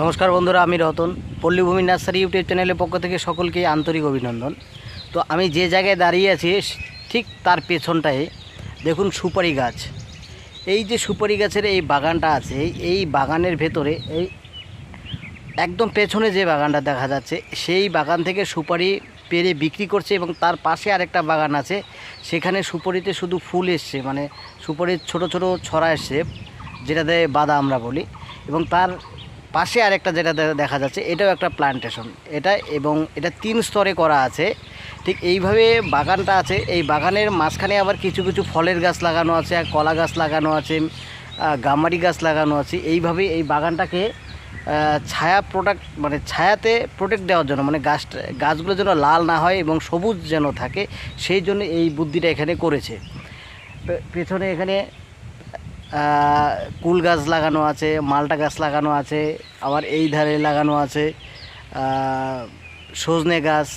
নমস্কার বন্ধুরা, আমি রতন। পল্লীভূমি নার্সারি ইউটিউব চ্যানেলের পক্ষ থেকে সকলকে আন্তরিক অভিনন্দন। তো আমি যে জায়গায় দাঁড়িয়ে আছি, ঠিক তার পেছনটায়, দেখুন সুপারি গাছ। এই যে সুপারি গাছের এই বাগানটা আছে, এই বাগানের ভেতরে এই একদম পেছনে যে বাগানটা দেখা যাচ্ছে, সেই বাগান থেকে সুপারি পেরে বিক্রি করছে এবং তার পাশে আরেকটা বাগান আছে। সেখানে সুপারিতে শুধু ফুল এসছে মানে সুপারির ছোট ছোট ছড়া এসছে, যেটাতে বাদা আমরা বলি। এবং তার পাশে আরেকটা যেটা দেখা যাচ্ছে, এটাও একটা প্লান্টেশন এটা এবং এটা তিন স্তরে করা আছে। ঠিক এইভাবে বাগানটা আছে। এই বাগানের মাঝখানে আবার কিছু কিছু ফলের গাছ লাগানো আছে আর কলা গাছ লাগানো আছে গামারি গাছ লাগানো আছে। এইভাবে এই বাগানটাকে ছায়া প্রোডাক্ট মানে ছায়াতে প্রোটেক্ট দেওয়ার জন্য মানে গাছ, গাছগুলো যেন লাল না হয় এবং সবুজ যেন থাকে, সেই জন্য এই বুদ্ধিটা এখানে করেছে। পেছনে এখানে কুল গাছ লাগানো আছে, মালটা গাছ লাগানো আছে, আবার এই ধারে লাগানো আছে সজনে গাছ।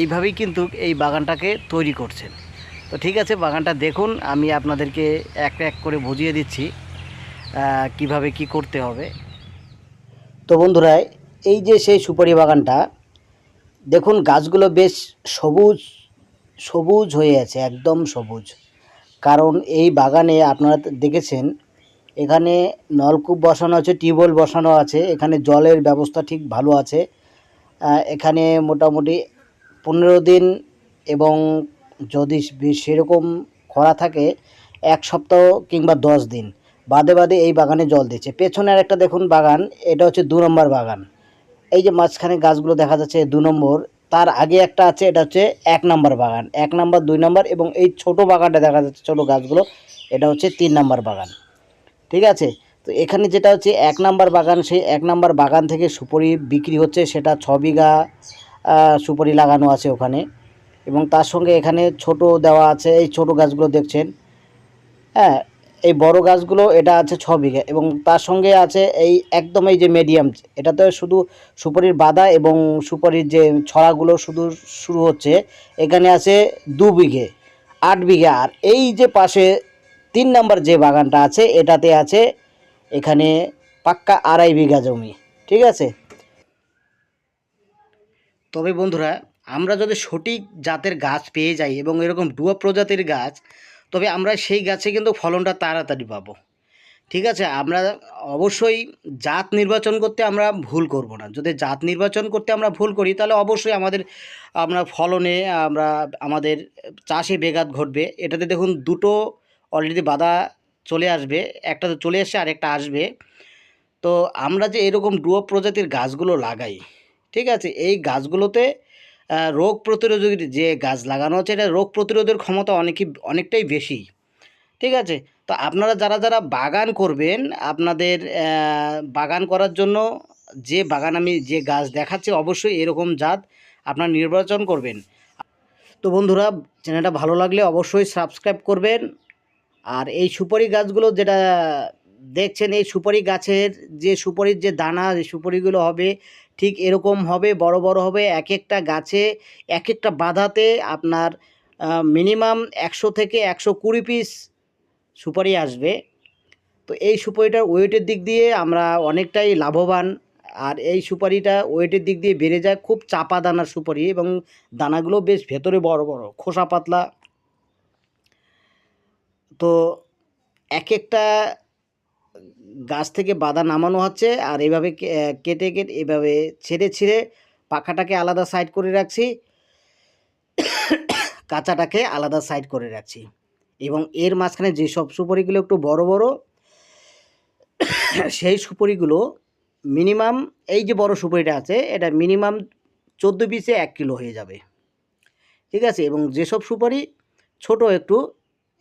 এইভাবেই কিন্তু এই বাগানটাকে তৈরি করছেন। তো ঠিক আছে, বাগানটা দেখুন, আমি আপনাদেরকে এক এক করে বুঝিয়ে দিচ্ছি কীভাবে কি করতে হবে। তো বন্ধুরা, এই যে সেই সুপারি বাগানটা, দেখুন, গাছগুলো বেশ সবুজ সবুজ হয়ে আছে, একদম সবুজ। কারণ এই বাগানে আপনারা দেখেছেন, এখানে নলকূপ বসানো আছে, টিউবওয়েল বসানো আছে, এখানে জলের ব্যবস্থা ঠিক ভালো আছে। এখানে মোটামুটি পনেরো দিন এবং যদি সেরকম খরা থাকে, এক সপ্তাহ কিংবা দশ দিন। বাদে বাদে এই বাগানে জল দিচ্ছে। পেছনের একটা দেখুন বাগান, এটা হচ্ছে দু নম্বর বাগান। এই যে মাঝখানে গাছগুলো দেখা যাচ্ছে দু নম্বর তার আগে একটা আছে, এটা হচ্ছে এক নাম্বার বাগান। এক নাম্বার, দুই নাম্বার এবং এই ছোট বাগানটা দেখা যাচ্ছে, ছোট গাছগুলো, এটা হচ্ছে তিন নাম্বার বাগান। ঠিক আছে? তো এখানে যেটা হচ্ছে, এক নাম্বার বাগান, সেই এক নাম্বার বাগান থেকে সুপরি বিক্রি হচ্ছে, সেটা ছ বিঘা সুপারি লাগানো আছে ওখানে। এবং তার সঙ্গে এখানে ছোট দেওয়া আছে, এই ছোট গাছগুলো দেখছেন। হ্যাঁ এই বড় গাছগুলো এটা আছে ছ বিঘা এবং তার সঙ্গে আছে এই একদম এই যে মিডিয়াম এটাতে শুধু সুপারির বাদা এবং সুপারির যে ছড়াগুলো শুধু শুরু হচ্ছে, এখানে আছে দু বিঘে, আট বিঘে। আর এই যে পাশে তিন নাম্বার যে বাগানটা আছে, এটাতে আছে এখানে পাক্কা আড়াই বিঘা জমি, ঠিক আছে? তবে বন্ধুরা, আমরা যদি সঠিক জাতের গাছ পেয়ে যাই এবং এরকম ডুয়া প্রজাতির গাছ তবে আমরা সেই গাছে কিন্তু ফলনটা তাড়াতাড়ি পাবো। ঠিক আছে? আমরা অবশ্যই জাত নির্বাচন করতে আমরা ভুল করব না। যদি জাত নির্বাচন করতে আমরা ভুল করি, তাহলে অবশ্যই আমাদের, আমরা ফলনে আমরা, আমাদের চাষে বেঘাত ঘটবে। এটাতে দেখুন দুটো অলরেডি বাধা চলে আসবে। একটা তো চলে এসছে আর একটা আসবে। তো আমরা যে এরকম ডুয়ো প্রজাতির গাছগুলো লাগাই, ঠিক আছে? এই গাছগুলোতে রোগ প্রতিরোধক যে গাছ লাগানো হচ্ছে, এটা রোগ প্রতিরোধের ক্ষমতা অনেকই, অনেকটাই বেশি। ঠিক আছে? তো আপনারা যারা যারা বাগান করবেন, আপনাদের বাগান করার জন্য যে বাগান আমি যে গাছ দেখাচ্ছি, অবশ্যই এরকম জাত আপনারা নির্বাচন করবেন। তো বন্ধুরা, চ্যানেলটা ভালো লাগলে অবশ্যই সাবস্ক্রাইব করবেন। আর এই সুপারি গাছগুলো যেটা দেখছেন এই সুপারি গাছের যে সুপারির যে দানা সুপারিগুলো হবে, ঠিক এরকম হবে, বড় বড় হবে এক একটা গাছে এক একটা বাধাতে আপনার মিনিমাম একশো থেকে একশো কুড়ি পিস সুপারি আসবে। তো এই সুপারিটার ওয়েটের দিক দিয়ে আমরা অনেকটাই লাভবান। আর এই সুপারিটা ওয়েটের দিক দিয়ে বেড়ে যায় খুব চাপা দানার সুপারি এবং দানাগুলো বেশ ভেতরে বড় বড়, খোসা পাতলা। তো এক একটা গাছ থেকে বাদা নামানো হচ্ছে, আর এইভাবে কে- কেটে কেটে, এভাবে ছেড়ে ছেড়ে পাখাটাকে আলাদা সাইড করে রাখছি, কাঁচাটাকে আলাদা সাইড করে রাখছি। এবং এর মাঝখানে যেসব সুপারিগুলো একটু বড় বড়, সেই সুপারিগুলো মিনিমাম এই যে বড় সুপারিটা আছে, এটা মিনিমাম চোদ্দ পিসে এক কিলো হয়ে যাবে। ঠিক আছে? এবং যেসব সুপারি ছোট একটু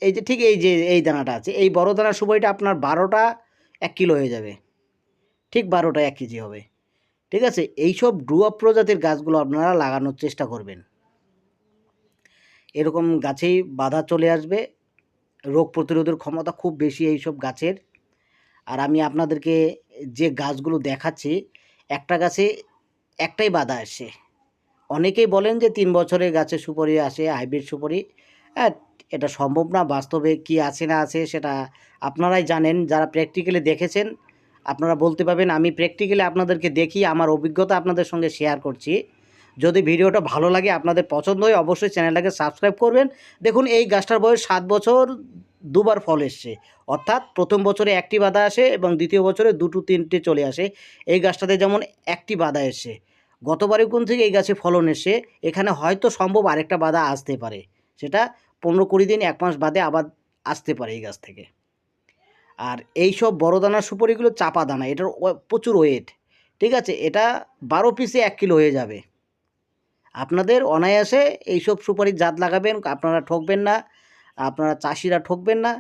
এই যে ঠিক এই যে এই দানাটা আছে, এই বড় দানার সুপারিটা আপনার বারোটা এক কিলো হয়ে যাবে। ঠিক বারোটা এক কেজি হবে। ঠিক আছে? এইসব ডুয়া প্রজাতির গাছগুলো আপনারা লাগানোর চেষ্টা করবেন। এরকম গাছেই বাধা চলে আসবে। রোগ প্রতিরোধের ক্ষমতা খুব বেশি এইসব গাছের। আর আমি আপনাদেরকে যে গাছগুলো দেখাচ্ছি, একটা গাছে একটাই বাধা আসে। অনেকেই বলেন যে তিন বছরের গাছে সুপারি আসে, হাইব্রিড সুপারি। হ্যাঁ এটা সম্ভব না, বাস্তবে কি আছে না আছে সেটা আপনারাই জানেন। যারা প্র্যাকটিক্যালি দেখেছেন, আপনারা বলতে পারবেন, আমি প্র্যাকটিক্যালি আপনাদেরকে দেখি, আমার অভিজ্ঞতা আপনাদের সঙ্গে শেয়ার করছি। যদি ভিডিওটা ভালো লাগে, আপনাদের পছন্দ হয়, অবশ্যই চ্যানেলটাকে সাবস্ক্রাইব করবেন। দেখুন, এই গাছটার বয়স সাত বছর, দুবার ফল এসছে। অর্থাৎ প্রথম বছরে একটি বাধা আসে এবং দ্বিতীয় বছরে দুটো, তিনটে চলে আসে। এই গাছটাতে যেমন একটি বাধা এসছে গতবারে কোন থেকে এই গাছে ফলন এসে এখানে হয়তো সম্ভব আরেকটা বাধা আসতে পারে। সেটা পনেরো কুড়ি দিন, এক মাস বাদে আবার আসতে পারে এই গাছ থেকে। আর এই সব বড় দানার সুপারিগুলো চাপা দানা, এটার প্রচুর ওয়েট ঠিক আছে? এটা বারো পিসে এক কিলো হয়ে যাবে। আপনাদের অনায়াসে এইসব সুপারির জাত লাগাবেন, আপনারা ঠকবেন না, আপনারা চাষিরা ঠকবেন না,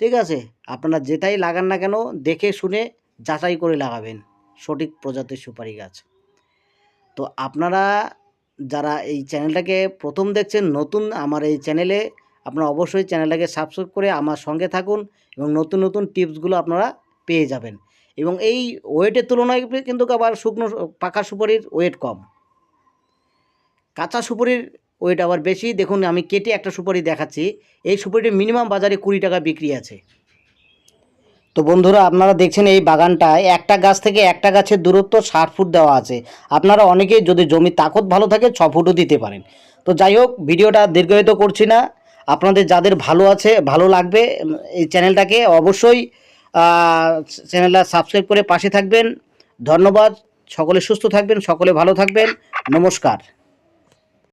ঠিক আছে? আপনারা যেটাই লাগান না কেন, দেখে শুনে যাচাই করে লাগাবেন সঠিক প্রজাতির সুপারি গাছ। তো আপনারা যারা এই চ্যানেলটাকে প্রথম দেখছেন, নতুন আমার এই চ্যানেলে আপনারা অবশ্যই চ্যানেলটাকে সাবস্ক্রাইব করে আমার সঙ্গে থাকুন এবং নতুন নতুন টিপসগুলো আপনারা পেয়ে যাবেন। এবং এই ওয়েটের তুলনায় কিন্তু আবার শুকনো, পাকা সুপারির ওয়েট কম। কাঁচা সুপারির ওয়েট আবার বেশি। দেখুন, আমি কেটে একটা সুপারি দেখাচ্ছি। এই সুপারিটি মিনিমাম বাজারে কুড়ি টাকা বিক্রি আছে। তো বন্ধুরা, আপনারা দেখছেন এই বাগানটায় একটা গাছ থেকে একটা গাছের দূরত্ব ষাট ফুট দেওয়া আছে। আপনারা অনেকেই যদি জমির তাকত ভালো থাকে, ছ ফুটও দিতে পারেন। তো যাই হোক, ভিডিওটা দীর্ঘায়িত করছি না। আপনাদের যাদের ভালো আছে, ভালো লাগবে এই চ্যানেলটাকে অবশ্যই চ্যানেলটা সাবস্ক্রাইব করে পাশে থাকবেন। ধন্যবাদ। সকলে সুস্থ থাকবেন, সকলে ভালো থাকবেন। নমস্কার।